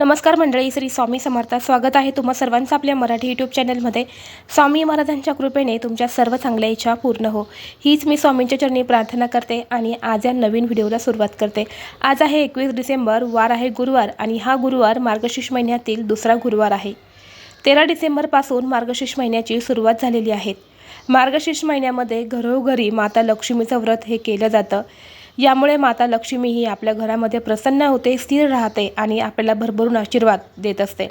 नमस्कार मंडळी श्री स्वामी समर्थ. स्वागत आहे तुम्हा सर्वांचं आपल्या मराठी यूट्यूब चॅनलमध्ये स्वामी महाराजांच्या कृपेने तुमच्या सर्व चांगल्या इच्छा पूर्ण हो. हीच मी स्वामींच्या चरणी प्रार्थना करते आणि आज या नवीन व्हिडिओला सुरुवात करते. आज आहे एकवीस डिसेंबर वार आहे गुरुवार आणि हा गुरुवार मार्गशीर्ष महिन्यातील दुसरा गुरुवार आहे. तेरा डिसेंबरपासून मार्गशीर्ष महिन्याची सुरुवात झालेली आहे. मार्गशीर्ष महिन्यामध्ये घरोघरी माता लक्ष्मीचं व्रत हे केलं जातं. यामुळे माता लक्ष्मी ही आपल्या घरामध्ये प्रसन्न होते स्थिर राहते आणि आपल्याला भरभरून आशीर्वाद देत असते.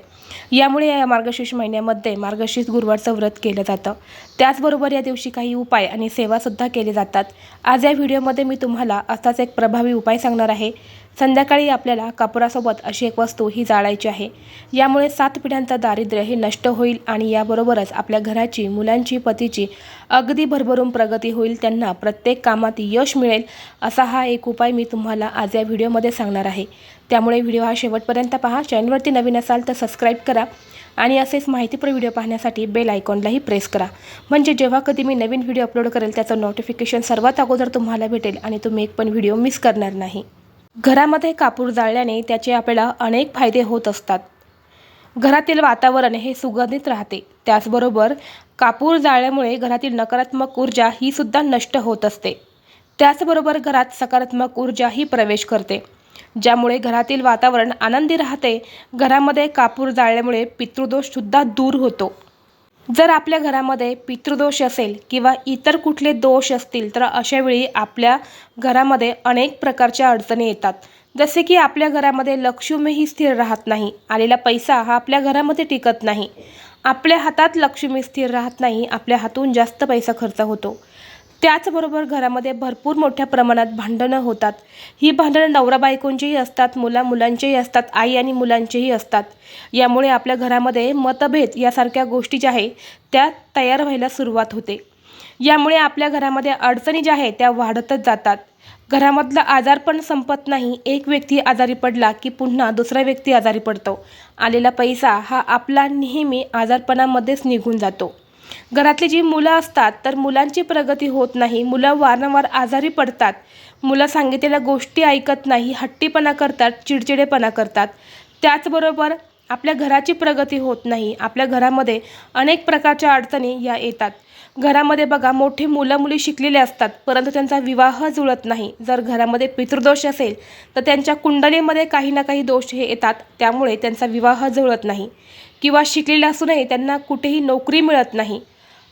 यामुळे या मार्गशीर्ष महिन्यामध्ये मार्गशीर्ष गुरुवारचं व्रत केलं जातं. त्याचबरोबर या दिवशी काही उपाय आणि सेवासुद्धा केले जातात. आज या व्हिडिओमध्ये मी तुम्हाला असाच एक प्रभावी उपाय सांगणार आहे. संध्याकाळी आपल्याला कापुरासोबत अशी एक वस्तू ही जाळायची आहे. यामुळे सात पिढ्यांचं दारिद्र्य हे नष्ट होईल आणि याबरोबरच आपल्या घराची मुलांची पतीची अगदी भरभरून प्रगती होईल. त्यांना प्रत्येक कामात यश मिळेल असा हा एक उपाय मी तुम्हाला आज या व्हिडिओमध्ये सांगणार आहे. त्यामुळे व्हिडिओ हा शेवटपर्यंत पहा. चॅनलवरती नवीन असाल तर सबस्क्राईब करा आणि असेच माहितीपूर्ण व्हिडिओ पाहण्यासाठी बेल आयकॉनलाही प्रेस करा. म्हणजे जेव्हा कधी मी नवीन व्हिडिओ अपलोड करेल त्याचं नोटिफिकेशन सर्वात अगोदर तुम्हाला भेटेल आणि तुम्ही एक पण व्हिडिओ मिस करणार नाही. घरामध्ये कापूर जाळल्याने त्याचे आपल्याला अनेक फायदे होत असतात. घरातील वातावरण हे सुगंधित राहते. त्याचबरोबर कापूर जाळल्यामुळे घरातील नकारात्मक ऊर्जा ही सुद्धा नष्ट होत असते. त्याचबरोबर घरात सकारात्मक ऊर्जा ही प्रवेश करते. ज्यामुळे घरातील वातावरण आनंदी राहते. घरामध्ये कापूर जाळल्यामुळे पितृदोषसुद्धा दूर होतो. जर आपल्या घरामध्ये पितृदोष असेल किंवा इतर कुठले दोष असतील तर अशावेळी आपल्या घरामध्ये अनेक प्रकारच्या अडचणी येतात. जसे की आपल्या घरामध्ये लक्ष्मीही स्थिर राहत नाही. आलेला पैसा हा आपल्या घरामध्ये टिकत नाही. आपल्या हातात लक्ष्मी स्थिर राहत नाही आपल्या हातून जास्त पैसा खर्च होतो. त्याचबरोबर घरामध्ये भरपूर मोठ्या प्रमाणात भांडणं होतात. ही भांडणं नवरा बायकोंचीही असतात मुला मुलांचेही असतात आई आणि मुलांचेही असतात. यामुळे आपल्या घरामध्ये मतभेद यासारख्या गोष्टी ज्या आहे त्या तयार व्हायला सुरुवात होते. यामुळे आपल्या घरामध्ये अडचणी ज्या आहेत त्या वाढतच जातात. घरामधला आजार पण संपत नाही. एक व्यक्ती आजारी पडला की पुन्हा दुसरा व्यक्ती आजारी पडतो. आलेला पैसा हा आपला नेहमी आजारपणामध्येच निघून जातो. घरातली जी मुलं असतात तर मुलांची प्रगती होत नाही. मुलं वारंवार आजारी पडतात. मुलं सांगितलेल्या गोष्टी ऐकत नाही हट्टीपणा करतात चिडचिडेपणा करतात. त्याचबरोबर आपल्या घराची प्रगती होत नाही. आपल्या घरामध्ये अनेक प्रकारच्या अडचणी या येतात. घरामध्ये बघा मोठी मुलं मुली शिकलेले असतात परंतु त्यांचा विवाह जुळत नाही. जर घरामध्ये पितृदोष असेल तर त्यांच्या कुंडलीमध्ये काही ना काही दोष हे येतात. त्यामुळे त्यांचा विवाह जुळत नाही. किंवा शिकलेले असूनही त्यांना कुठेही नोकरी मिळत नाही.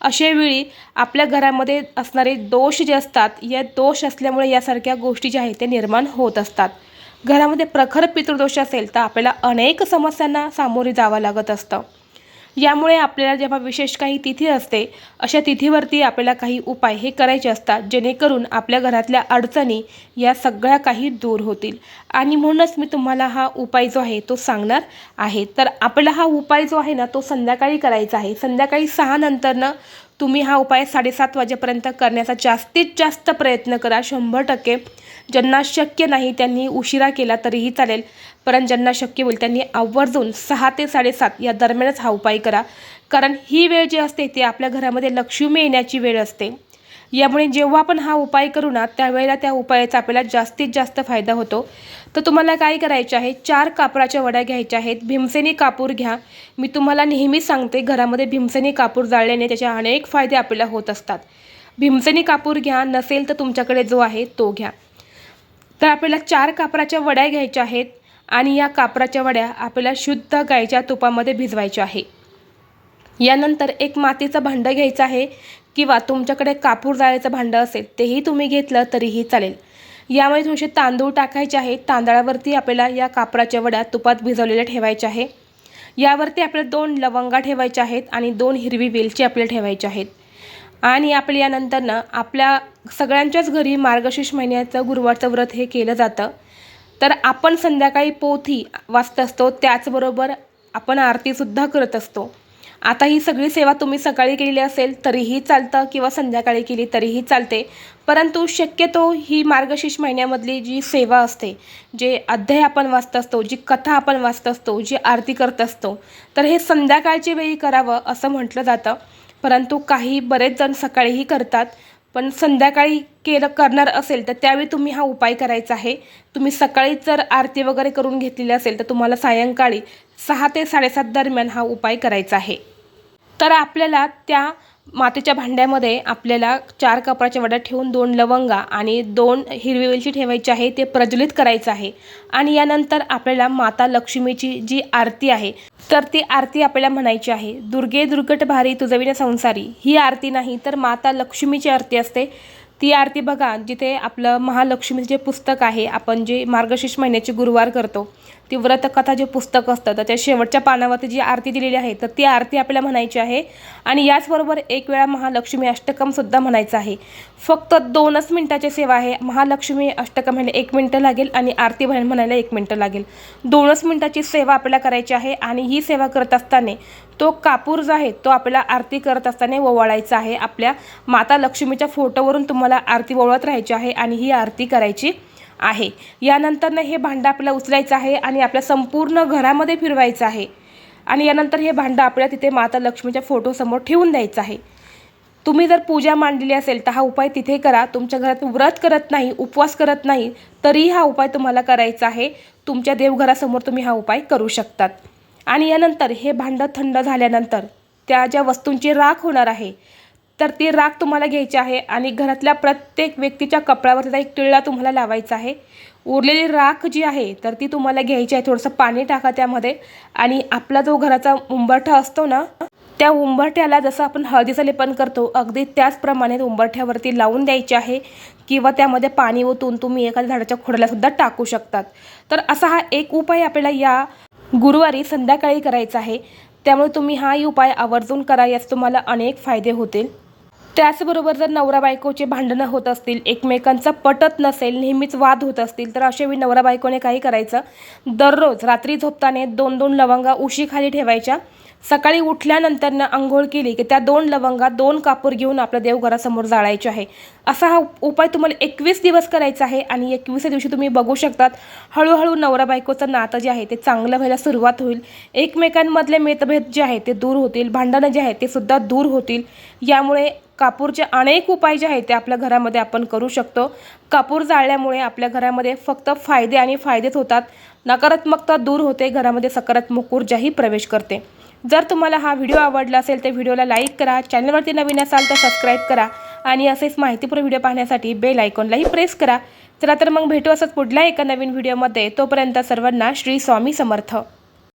अशावेळी आपल्या घरामध्ये असणारे दोष जे असतात या दोष असल्यामुळे यासारख्या गोष्टी ज्या आहेत त्या निर्माण होत असतात. घरामध्ये प्रखर पितृदोष असेल तर आपल्याला अनेक समस्यांना सामोरे जावं लागत असतं. यामुळे आपल्याला जेव्हा विशेष काही तिथी असते अशा तिथीवरती आपल्याला काही उपाय हे करायचे असतात जेणेकरून आपल्या घरातल्या अडचणी या सगळ्या काही दूर होतील. आणि म्हणूनच मी तुम्हाला हा उपाय जो आहे तो सांगणार आहे. तर आपला हा उपाय जो आहे ना तो संध्याकाळी करायचा आहे. संध्याकाळी सहा नंतरनं तुम्ही हा उपाय साडेसात वाजेपर्यंत करण्याचा जास्तीत जास्त प्रयत्न करा. शंभर टक्के. ज्यांना शक्य नाही त्यांनी उशिरा केला तरीही चालेल. पण ज्यांना शक्य होईल त्यांनी आवर्जून सहा ते साडेसात या दरम्यानच हा उपाय करा. कारण ही वेळ जी असते ती आपल्या घरामध्ये लक्ष्मी येण्याची वेळ असते. यामुळे जेव्हा आपण हा उपाय करू ना त्यावेळेला त्या उपायाचा आपल्याला जास्तीत जास्त फायदा होतो. तर तुम्हाला काय करायचे आहे? चार कापराच्या वड्या घ्यायच्या आहेत. भीमसेनी कापूर घ्या. मी तुम्हाला नेहमीच सांगते घरामध्ये भीमसेनी कापूर जाळल्याने त्याचे अनेक फायदे आपल्याला होत असतात. भीमसेनी कापूर घ्या नसेल तर तुमच्याकडे जो आहे तो घ्या. तर आपल्याला चार कापराच्या वड्या घ्यायच्या आहेत आणि या कापराच्या वड्या आपल्याला शुद्ध गायच्या तुपामध्ये भिजवायच्या आहे. यानंतर एक मातीचं भांडं घ्यायचं आहे. किंवा तुमच्याकडे कापूर जाळायचं भांडं असेल तेही तुम्ही घेतलं तरीही चालेल. यामध्ये थोडेसे तांदूळ टाकायचे आहेत तांदळावरती आपल्याला या कापराच्या वड्या तुपात भिजवलेल्या ठेवायच्या आहे. यावरती आपल्याला दोन लवंगा ठेवायच्या आहेत आणि दोन हिरवी वेलची आपल्याला ठेवायचे आहेत. आणि आपल्या यानंतरनं आपल्या सगळ्यांच्याच घरी मार्गशीर्ष महिन्याचं गुरुवारचं व्रत हे केलं जातं. तर आपण संध्याकाळी पोथी वाचत असतो. त्याचबरोबर आपण आरतीसुद्धा करत असतो. आता ही सगळी सेवा तुम्ही सकाळी केलेली असेल तरीही चालतं किंवा संध्याकाळी केली तरीही चालते. परंतु शक्यतो ही मार्गशीर्ष महिन्यामधली जी सेवा असते जे अध्याय आपण वाचत असतो जी कथा आपण वाचत असतो जी आरती करत असतो तर हे संध्याकाळची वेळी करावं असं म्हटलं जातं. परंतु काही बरेच जण सकाळीही करतात पण संध्याकाळी केलं करणार असेल तर त्यावेळी तुम्ही हा उपाय करायचा आहे. तुम्ही सकाळी जर आरती वगैरे करून घेतलेली असेल तर तुम्हाला सायंकाळी सहा ते साडेसात दरम्यान हा उपाय करायचा आहे. तर आपल्याला त्या मातीच्या भांड्यामध्ये आपल्याला चार कपराच्या वड्या ठेवून दोन लवंगा आणि दोन हिरवी वेलची ठेवायची आहे ते प्रज्वलित करायचं आहे. आणि यानंतर आपल्याला माता लक्ष्मीची जी आरती आहे तर ती आरती आपल्याला म्हणायची आहे दुर्गे दुर्गट भारी तुझविना संसारी ही आरती नाही तर माता लक्ष्मीची आरती असते. ती आरती बघा जिथे आपलं महालक्ष्मीचं जे पुस्तक आहे आपण जे मार्गशीर्ष महिन्याचे गुरुवार करतो ती व्रतकथा जे पुस्तक असतं त्याच्या शेवटच्या पानावरती जी आरती दिलेली आहे तर ती आरती आपल्याला म्हणायची आहे. आणि याचबरोबर एक वेळा महालक्ष्मी अष्टकमसुद्धा म्हणायचं आहे. फक्त दोनच मिनटाची सेवा आहे. महालक्ष्मी अष्टकम म्हणायला एक मिनटं लागेल आणि आरती म्हण- म्हणायला एक मिनटं लागेल. दोनच मिनटाची सेवा आपल्याला करायची आहे आणि ही सेवा करत असताना तो कापूर जो आहे तो आपल्याला आरती करत असताना ओवाळायचा आहे. आपल्या माता लक्ष्मीच्या फोटोवरून तुम्हाला आरती ओवळत राहायची आहे आणि ही आरती करायची आहे. यानंतरनं हे भांडं आपल्याला उचलायचं आहे आणि आपल्या संपूर्ण घरामध्ये फिरवायचं आहे. आणि यानंतर हे भांडं आपल्याला तिथे माता लक्ष्मीच्या फोटोसमोर ठेवून द्यायचं आहे. तुम्ही जर पूजा मांडलेली असेल तर हा उपाय तिथे करा. तुमच्या घरात व्रत करत नाही उपवास करत नाही तरीही हा उपाय तुम्हाला करायचा आहे. तुमच्या देवघरासमोर तुम्ही हा उपाय करू शकतात. आणि यानंतर हे भांडं थंड झाल्यानंतर त्या ज्या वस्तूंची राख होणार आहे तर ती राख तुम्हाला घ्यायची आहे आणि घरातल्या प्रत्येक व्यक्तीच्या कपड्यावर त्याचा एक टिळा तुम्हाला लावायचा आहे. उरलेली राख जी आहे तर ती तुम्हाला घ्यायची आहे. थोडंसं पाणी टाका त्यामध्ये. आणि आपला जो घराचा उंबरठा असतो ना त्या उंबरठ्याला जसं आपण हळदीचं लेपन करतो अगदी त्याचप्रमाणे उंबरठ्यावरती लावून द्यायचे आहे. किंवा त्यामध्ये पाणी ओतून तुम्ही एखाद्या झाडाच्या खोड्यालासुद्धा टाकू शकतात. तर असा हा एक उपाय आपल्याला या गुरुवारी संध्याकाळी करायचा आहे. त्यामुळे तुम्ही हाही उपाय आवर्जून करा यास तुम्हाला अनेक फायदे होतील. त्याचबरोबर जर नवरा बायकोचे भांडणं होत असतील एकमेकांचा पटत नसेल नेहमीच वाद होत असतील तर अशा वेळी नवरा बायकोने काही करायचं? दररोज रात्री झोपताना दोन दोन लवंगा उशीखाली ठेवायच्या. सकाळी उठल्यानंतरनं आंघोळ केली की त्या दोन लवंगा दोन कापूर घेऊन आपल्या देवघरासमोर जाळायचे आहे. असा हा उपाय तुम्हाला एकवीस दिवस करायचा आहे आणि एकवीसच्या दिवशी तुम्ही बघू शकतात. हळूहळू नवरा बायकोचं नातं जे आहे ते चांगलं व्हायला सुरुवात होईल. एकमेकांमधले मतभेद जे आहे ते दूर होतील भांडणं जे आहे ते सुद्धा दूर होतील. यामुळे कापूरचे अनेक उपाय जे आहेत ते आपल्या घरामध्ये आपण करू शकतो. कापूर जाळल्यामुळे आपल्या घरामध्ये फक्त फायदे आणि फायदेच होतात. नकारात्मकता दूर होते घरामध्ये सकारात्मक ऊर्जाही प्रवेश करते. जर तुम्हाला हा व्हिडिओ आवडला असेल तर व्हिडिओला लाईक करा चॅनलवरती नवीन असाल तर सबस्क्राईब करा आणि असेच माहितीपूर्ण व्हिडिओ पाहण्यासाठी बेल आयकॉनलाही प्रेस करा. चला तर मग भेटू असंच पुढल्या एका नवीन व्हिडिओमध्ये. तोपर्यंत सर्वांना श्री स्वामी समर्थ.